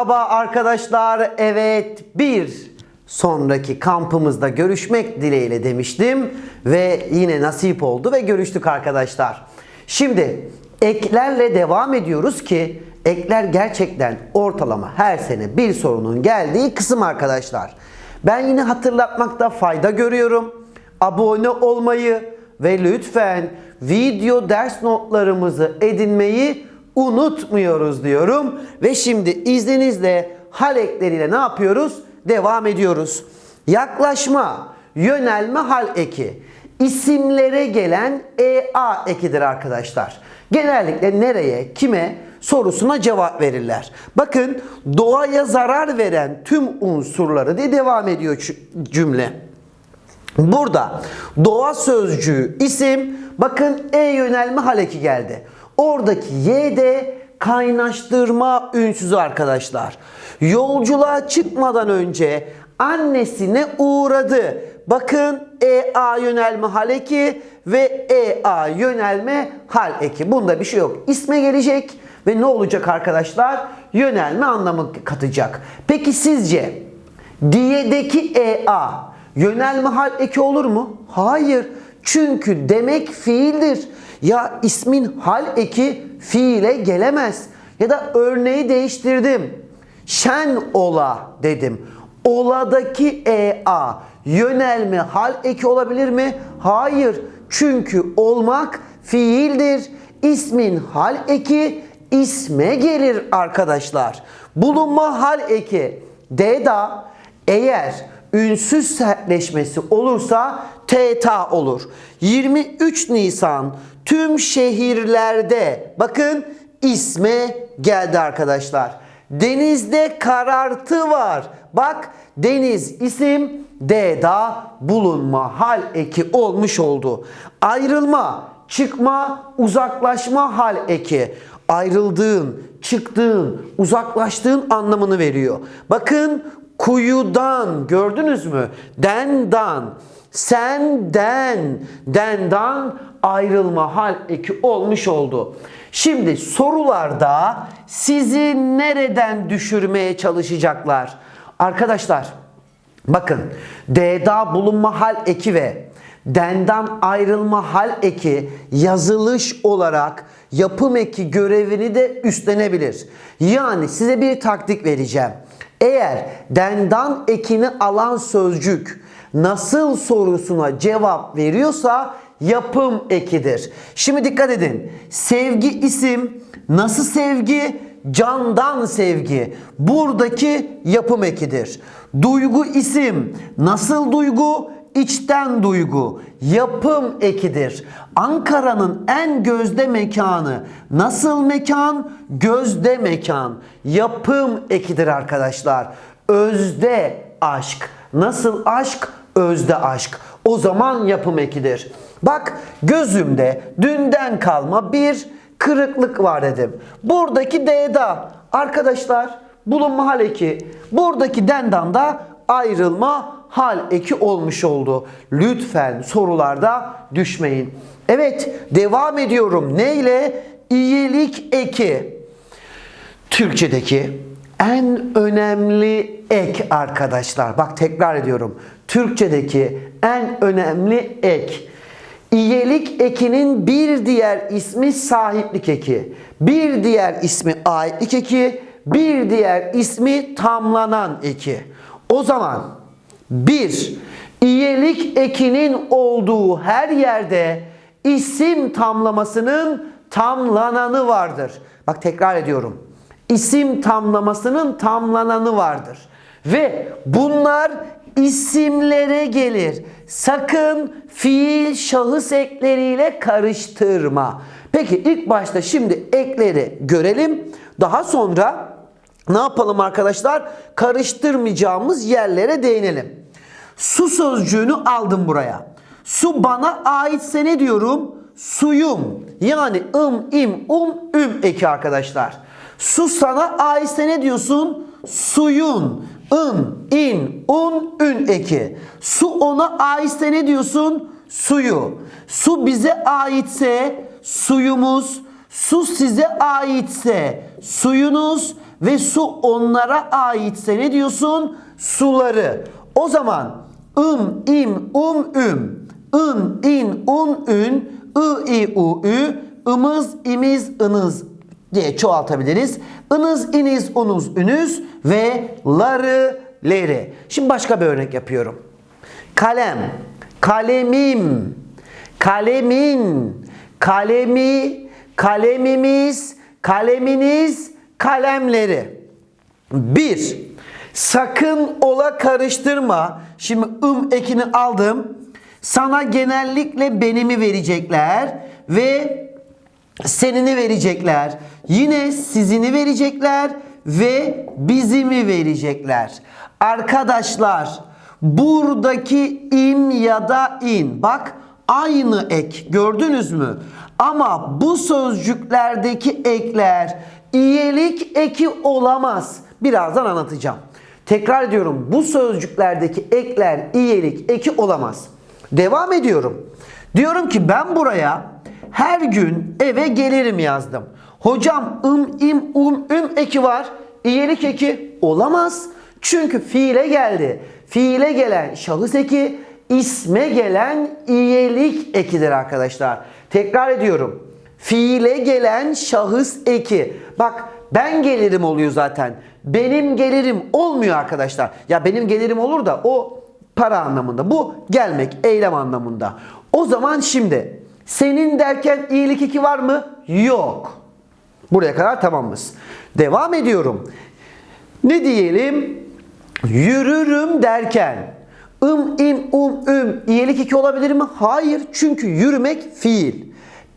Merhaba arkadaşlar. Evet bir sonraki kampımızda görüşmek dileğiyle demiştim ve yine nasip oldu ve görüştük arkadaşlar. Şimdi eklerle devam ediyoruz ki ekler gerçekten ortalama her sene bir sorunun geldiği kısım arkadaşlar. Ben yine hatırlatmakta fayda görüyorum. Abone olmayı ve lütfen video ders notlarımızı edinmeyi unutmuyoruz diyorum. Ve şimdi izninizle hal ekleriyle ne yapıyoruz? Devam ediyoruz. Yaklaşma, yönelme hal eki. İsimlere gelen EA ekidir arkadaşlar. Genellikle nereye, kime sorusuna cevap verirler. Bakın doğaya zarar veren tüm unsurları diye devam ediyor cü- cümle. Burada doğa sözcüğü isim bakın e yönelme haleki geldi. Oradaki y de kaynaştırma ünsüzü arkadaşlar. Yolculuğa çıkmadan önce annesine uğradı. Bakın e a yönelme haleki ve e a yönelme hal eki. Bunda bir şey yok. İsme gelecek ve ne olacak arkadaşlar? Yönelme anlamı katacak. Peki sizce Diye'deki EA yönelme hal eki olur mu? Hayır. Çünkü demek fiildir. Ya ismin hal eki fiile gelemez. Ya da örneği değiştirdim. Şen ola dedim. Ola'daki EA yönelme hal eki olabilir mi? Hayır. Çünkü olmak fiildir. İsmin hal eki isme gelir arkadaşlar. Bulunma hal eki D'da eğer ünsüz sertleşmesi olursa TTA olur. 23 Nisan tüm şehirlerde bakın isme geldi arkadaşlar. Denizde karartı var. Bak deniz isim D'da bulunma hal eki olmuş oldu. Ayrılma, çıkma, uzaklaşma hal eki ayrıldığın, çıktığın, uzaklaştığın anlamını veriyor. Bakın kuyudan gördünüz mü? Dendan, senden, dendan ayrılma hal eki olmuş oldu. Şimdi sorularda sizi nereden düşürmeye çalışacaklar? Arkadaşlar Bakın D'da bulunma hal eki ve dendan ayrılma hal eki yazılış olarak yapım eki görevini de üstlenebilir. Yani size bir taktik vereceğim. Eğer dendan ekini alan sözcük nasıl sorusuna cevap veriyorsa yapım ekidir. Şimdi dikkat edin. Sevgi isim, nasıl sevgi? Candan sevgi. Buradaki yapım ekidir. Duygu isim, nasıl duygu? İçten duygu. Yapım ekidir. Ankara'nın en gözde mekanı. Nasıl mekan? Gözde mekan. Yapım ekidir arkadaşlar. Özde aşk. Nasıl aşk? Özde aşk. O zaman yapım ekidir. Bak gözümde dünden kalma bir kırıklık var dedim. Buradaki D'da arkadaşlar bulunma hal eki. Buradaki dendan da ayrılma hal eki olmuş oldu. Lütfen sorularda düşmeyin. Evet devam ediyorum. Neyle? İyilik eki. Türkçedeki en önemli ek arkadaşlar. Bak tekrar ediyorum. Türkçedeki en önemli ek. İyelik ekinin bir diğer ismi sahiplik eki. Bir diğer ismi aitlik eki. Bir diğer ismi tamlanan eki. O zaman bir, iyelik ekinin olduğu her yerde isim tamlamasının tamlananı vardır. Bak tekrar ediyorum. İsim tamlamasının tamlananı vardır. Ve bunlar isimlere gelir. Sakın fiil şahıs ekleriyle karıştırma. Peki ilk başta şimdi ekleri görelim. Daha sonra ne yapalım arkadaşlar? Karıştırmayacağımız yerlere değinelim. Su sözcüğünü aldım buraya. Su bana aitse ne diyorum? Suyum. Yani ım, im, um, üm eki arkadaşlar. Su sana aitse ne diyorsun? Suyun. ın, in, un, ün eki. Su ona aitse ne diyorsun? Suyu. Su bize aitse suyumuz. Su size aitse suyunuz ve su onlara aitse ne diyorsun? Suları. O zaman ım, im, um, üm, ın, in, un, ün, ı, i, u, ü, ımız, imiz, ınız diye çoğaltabiliriz. Inız, iniz, unuz, ünüz ve ları, leri. Şimdi başka bir örnek yapıyorum. Kalem, kalemim, kalemin, kalemi, kalemimiz, kaleminiz, kalemleri. Bir, sakın ola karıştırma. Şimdi ım ekini aldım. Sana genellikle benimi verecekler ve senini verecekler. Yine sizini verecekler ve bizimi verecekler. Arkadaşlar buradaki im ya da in bak aynı ek gördünüz mü? Ama bu sözcüklerdeki ekler iyilik eki olamaz. Birazdan anlatacağım. Tekrar ediyorum bu sözcüklerdeki ekler iyilik eki olamaz. Devam ediyorum. Diyorum ki ben buraya her gün eve gelirim yazdım. Hocam ım im um üm eki var. İyelik eki olamaz. Çünkü fiile geldi. Fiile gelen şahıs eki isme gelen iyelik ekidir arkadaşlar. Tekrar ediyorum. Fiile gelen şahıs eki. Bak ben gelirim oluyor zaten. Benim gelirim olmuyor arkadaşlar. Ya benim gelirim olur da o para anlamında. Bu gelmek, eylem anlamında. O zaman şimdi senin derken iyilik eki var mı? Yok. Buraya kadar tamamız. Devam ediyorum. Ne diyelim? Yürürüm derken ım, im, um, üm iyilik eki olabilir mi? Hayır. Çünkü yürümek fiil.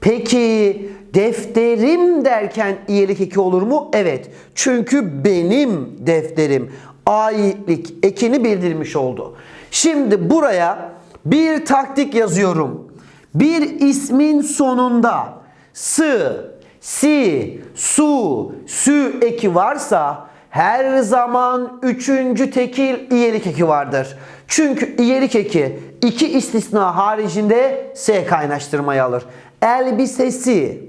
Peki defterim derken iyilik eki olur mu? Evet. Çünkü benim defterim aitlik ekini bildirmiş oldu. Şimdi buraya bir taktik yazıyorum. Bir ismin sonunda sı, si, su, sü eki varsa her zaman üçüncü tekil iyelik eki vardır. Çünkü iyelik eki iki istisna haricinde S kaynaştırmayı alır. Elbisesi,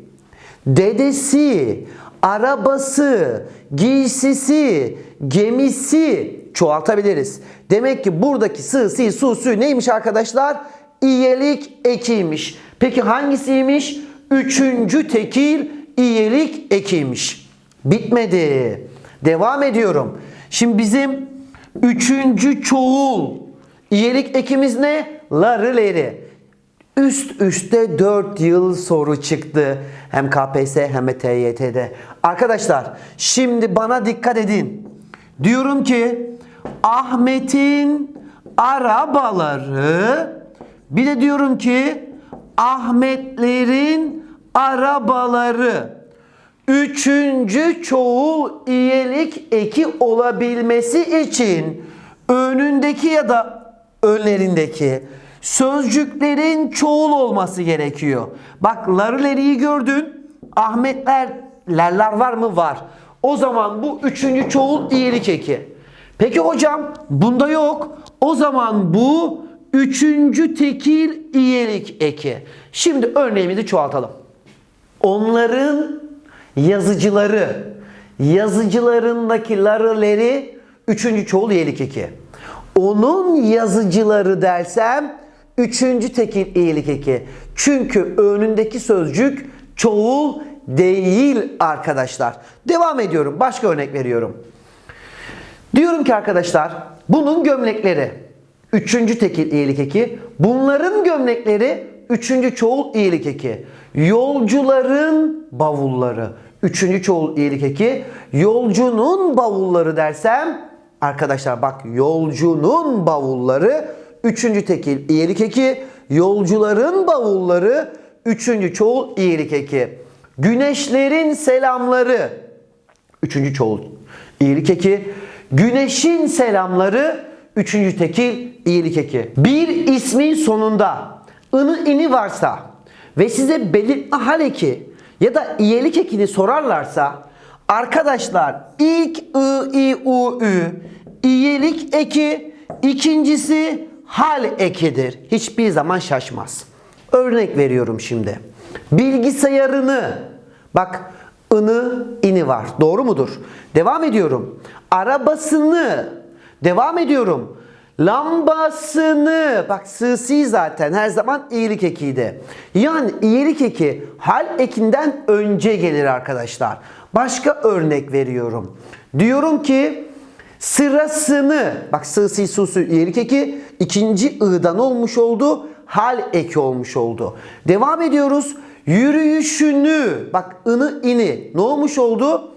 dedesi, arabası, giysisi, gemisi çoğaltabiliriz. Demek ki buradaki sı, si, su, sü neymiş arkadaşlar? İyelik ekiymiş. Peki hangisiymiş? Üçüncü tekil iyelik ekiymiş. Bitmedi. Devam ediyorum. Şimdi bizim üçüncü çoğul iyelik ekimiz ne? Ları leri. Üst üste 4 yıl soru çıktı. Hem KPSS hem de TYT'de. Arkadaşlar şimdi bana dikkat edin. Diyorum ki Ahmet'in arabaları bir de diyorum ki Ahmetlerin arabaları üçüncü çoğul iyelik eki olabilmesi için önündeki ya da önlerindeki sözcüklerin çoğul olması gerekiyor. Bak larıleri gördün. Ahmetler, lerler var mı? Var. O zaman bu üçüncü çoğul iyilik eki. Peki hocam bunda yok. O zaman bu üçüncü tekil iyilik eki. Şimdi örneğimizi çoğaltalım. Onların yazıcıları, yazıcılarındaki larıleri üçüncü çoğul iyilik eki. Onun yazıcıları dersem üçüncü tekil iyilik eki. Çünkü önündeki sözcük çoğul değil arkadaşlar. Devam ediyorum. Başka örnek veriyorum. Diyorum ki arkadaşlar bunun gömlekleri üçüncü tekil iyilik eki. Bunların gömlekleri üçüncü çoğul iyilik eki. Yolcuların bavulları üçüncü çoğul iyilik eki. Yolcunun bavulları dersem arkadaşlar bak yolcunun bavulları üçüncü tekil iyilik eki. Yolcuların bavulları üçüncü çoğul iyilik eki. Güneşlerin selamları üçüncü çoğul iyilik eki. Güneşin selamları üçüncü tekil iyilik eki. Bir ismin sonunda ını ini varsa ve size belirtme hal eki ya da iyilik ekini sorarlarsa arkadaşlar ilk ı, i, u, ü iyilik eki ikincisi hal ekidir. Hiçbir zaman şaşmaz. Örnek veriyorum şimdi. Bilgisayarını bak ını, ini var. Doğru mudur? Devam ediyorum. Arabasını. Devam ediyorum. Lambasını. Bak sığsi zaten her zaman iyilik ekiydi. Yani iyilik eki hal ekinden önce gelir arkadaşlar. Başka örnek veriyorum. Diyorum ki sırasını bak sığsi susu iyilik eki ikinci ı'dan olmuş oldu. Hal eki olmuş oldu. Devam ediyoruz. Yürüyüşünü bak ını ini ne olmuş oldu?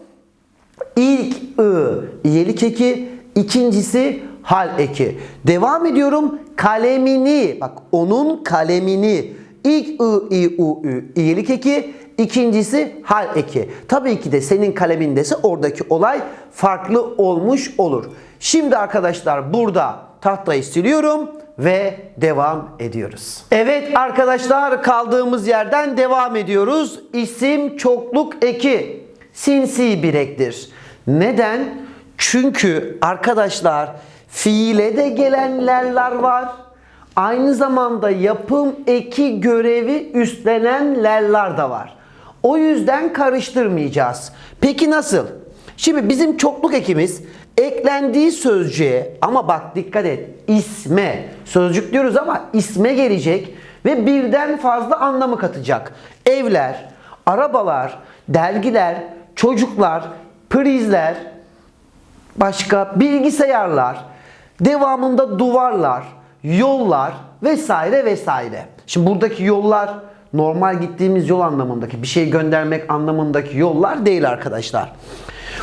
İlk ı iyelik eki, ikincisi hal eki. Devam ediyorum. Kalemini, bak onun kalemini. İlk ı, i, u, ü iyelik eki, ikincisi hal eki. Tabii ki de senin kalemindese oradaki olay farklı olmuş olur. Şimdi arkadaşlar burada tahtayı siliyorum ve devam ediyoruz. Evet arkadaşlar kaldığımız yerden devam ediyoruz. İsim çokluk eki sinsi bir ektir. Neden? Çünkü arkadaşlar fiile de gelenlerler var. Aynı zamanda yapım eki görevi üstlenenlerler de var. O yüzden karıştırmayacağız. Peki nasıl? Şimdi bizim çokluk ekimiz eklendiği sözcüğe ama bak dikkat et isme sözcük diyoruz ama isme gelecek ve birden fazla anlamı katacak. Evler, arabalar, dergiler, çocuklar, prizler, başka bilgisayarlar, devamında duvarlar, yollar vesaire vesaire. Şimdi buradaki yollar normal gittiğimiz yol anlamındaki bir şey göndermek anlamındaki yollar değil arkadaşlar.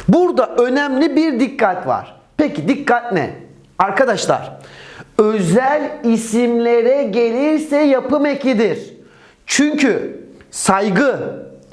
Burada önemli bir dikkat var. Peki dikkat ne? Arkadaşlar özel isimlere gelirse yapım ekidir. Çünkü saygı,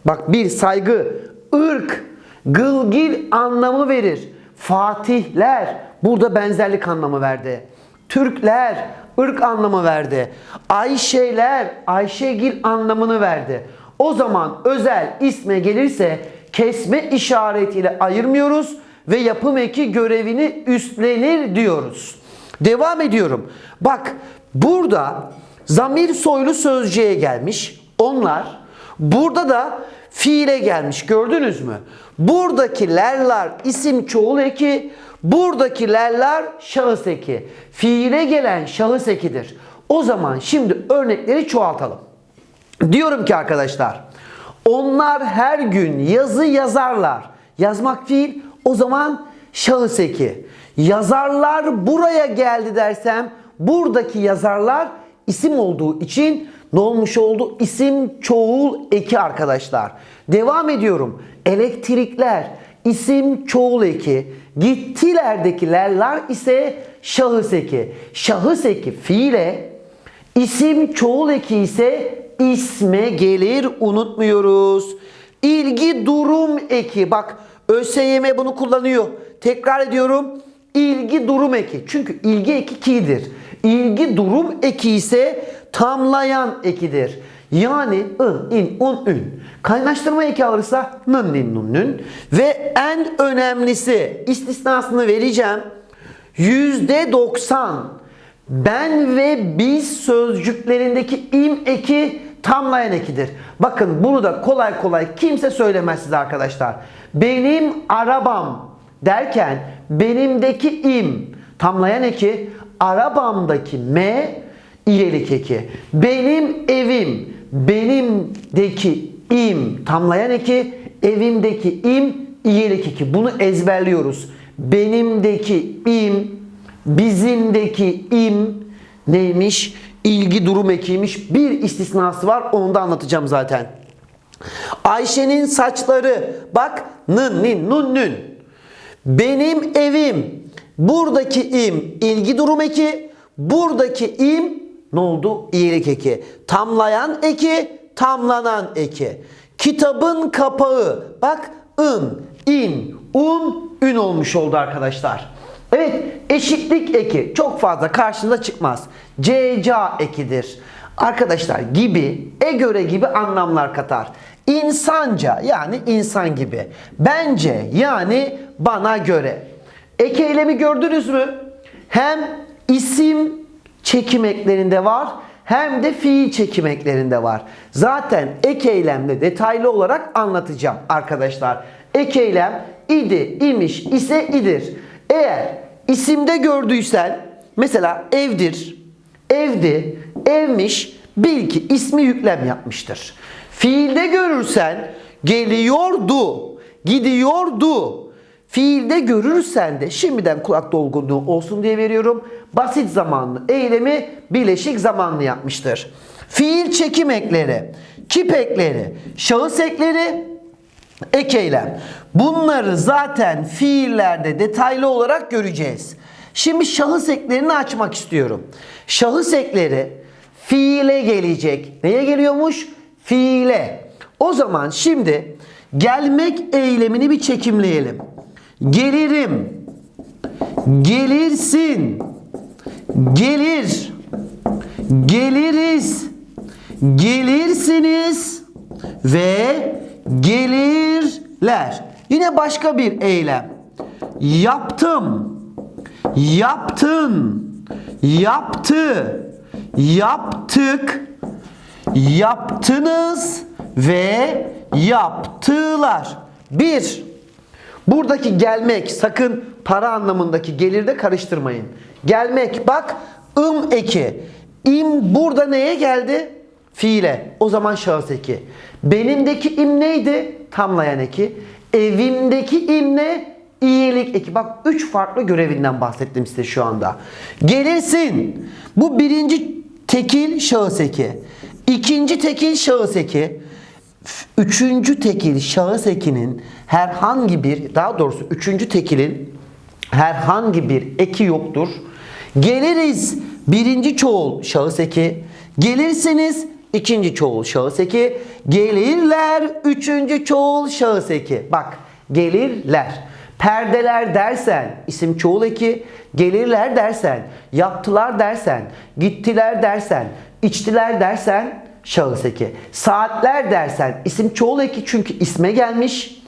bak bir saygı, ırk, gılgil anlamı verir. Fatihler burada benzerlik anlamı verdi. Türkler ırk anlamı verdi. Ayşeler Ayşegil anlamını verdi. O zaman özel isme gelirse kesme işaretiyle ayırmıyoruz ve yapım eki görevini üstlenir diyoruz. Devam ediyorum. Bak burada zamir soylu sözcüğe gelmiş. Onlar burada da fiile gelmiş. Gördünüz mü? Buradaki lerler isim çoğul eki, buradaki lerler şahıs eki. Fiile gelen şahıs ekidir. O zaman şimdi örnekleri çoğaltalım. Diyorum ki arkadaşlar, onlar her gün yazı yazarlar. Yazmak fiil, o zaman şahıs eki. Yazarlar buraya geldi dersem, buradaki yazarlar isim olduğu için ne olmuş oldu? İsim çoğul eki arkadaşlar. Devam ediyorum. Elektrikler isim çoğul eki. Gittilerdekilerler ise şahıs eki. Şahıs eki fiile, isim çoğul eki ise isme gelir unutmuyoruz. İlgi durum eki. Bak ÖSYM bunu kullanıyor. Tekrar ediyorum. İlgi durum eki. Çünkü ilgi eki ki'dir. İlgi durum eki ise tamlayan ekidir. Yani ın, in, un, ün. Kaynaştırma eki alırsa nın, nin, nun, nün. Ve en önemlisi istisnasını vereceğim. Yüzde doksan ben ve biz sözcüklerindeki im eki tamlayan ekidir. Bakın bunu da kolay kolay kimse söylemez size arkadaşlar. Benim arabam derken benimdeki im tamlayan eki arabamdaki m iyelik eki. Benim evim benimdeki im tamlayan eki evimdeki im iyelik eki. Bunu ezberliyoruz. Benimdeki im bizimdeki im neymiş? İlgi durum ekiymiş. Bir istisnası var. Onu da anlatacağım zaten. Ayşe'nin saçları bak nın nin nun nün. Benim evim buradaki im ilgi durum eki buradaki im ne oldu? İyilik eki. Tamlayan eki tamlanan eki. Kitabın kapağı bak ın in un ün olmuş oldu arkadaşlar. Evet eşitlik eki çok fazla karşınıza çıkmaz. Ceca ekidir. Arkadaşlar gibi, e göre gibi anlamlar katar. İnsanca yani insan gibi. Bence yani bana göre. Eki eylemi gördünüz mü? Hem isim çekim eklerinde var hem de fiil çekim eklerinde var. Zaten ek eylemde detaylı olarak anlatacağım arkadaşlar. Ek eylem idi, imiş, ise idir. Eğer isimde gördüysen mesela evdir, evdi, evmiş bil ki ismi yüklem yapmıştır. Fiilde görürsen geliyordu, gidiyordu. Fiilde görürsen de şimdiden kulak dolgunluğu olsun diye veriyorum. Basit zamanlı eylemi bileşik zamanlı yapmıştır. Fiil çekim ekleri, kip ekleri, şahıs ekleri, ek eylem. Bunları zaten fiillerde detaylı olarak göreceğiz. Şimdi şahıs eklerini açmak istiyorum. Şahıs ekleri fiile gelecek. Neye geliyormuş? Fiile. O zaman şimdi gelmek eylemini bir çekimleyelim. Gelirim. Gelirsin. Gelir. Geliriz. Gelirsiniz ve gelirler. Yine başka bir eylem. Yaptım. Yaptın. Yaptı. Yaptık. Yaptınız ve yaptılar. Bir. Buradaki gelmek sakın para anlamındaki gelirde karıştırmayın. Gelmek bak ım eki. İm burada neye geldi? Fiile. O zaman şahıs eki. Benimdeki im neydi? Tamlayan eki. Evimdeki im ne? İyilik eki. Bak üç farklı görevinden bahsettim size şu anda. Gelirsin. Bu birinci tekil şahıs eki. İkinci tekil şahıs eki. Üçüncü tekil şahıs ekinin herhangi bir daha doğrusu üçüncü tekilin herhangi bir eki yoktur. Geliriz birinci çoğul şahıs eki. Gelirsiniz ikinci çoğul şahıs eki. Gelirler üçüncü çoğul şahıs eki. Bak gelirler. Perdeler dersen isim çoğul eki. Gelirler dersen, yaptılar dersen, gittiler dersen, içtiler dersen şahıs eki. Saatler dersen isim çoğul eki çünkü isme gelmiş.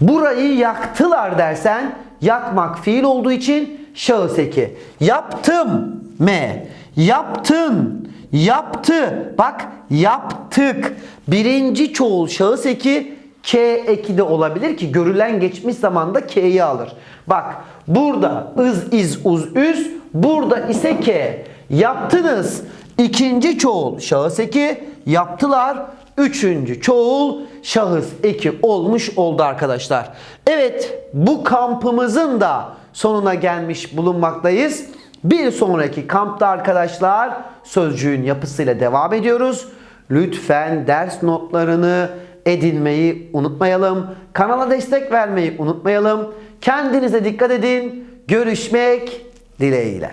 Burayı yaktılar dersen yakmak fiil olduğu için şahıs eki. Yaptım me. Yaptın. Yaptı. Bak yaptık. Birinci çoğul şahıs eki K eki de olabilir ki görülen geçmiş zamanda K'yi alır. Bak burada ız iz uz üz burada ise K. Yaptınız. İkinci çoğul şahıs eki yaptılar. Üçüncü çoğul şahıs eki olmuş oldu arkadaşlar. Evet bu kampımızın da sonuna gelmiş bulunmaktayız. Bir sonraki kampta arkadaşlar sözcüğün yapısıyla devam ediyoruz. Lütfen ders notlarını edinmeyi unutmayalım. Kanala destek vermeyi unutmayalım. Kendinize dikkat edin. Görüşmek dileğiyle.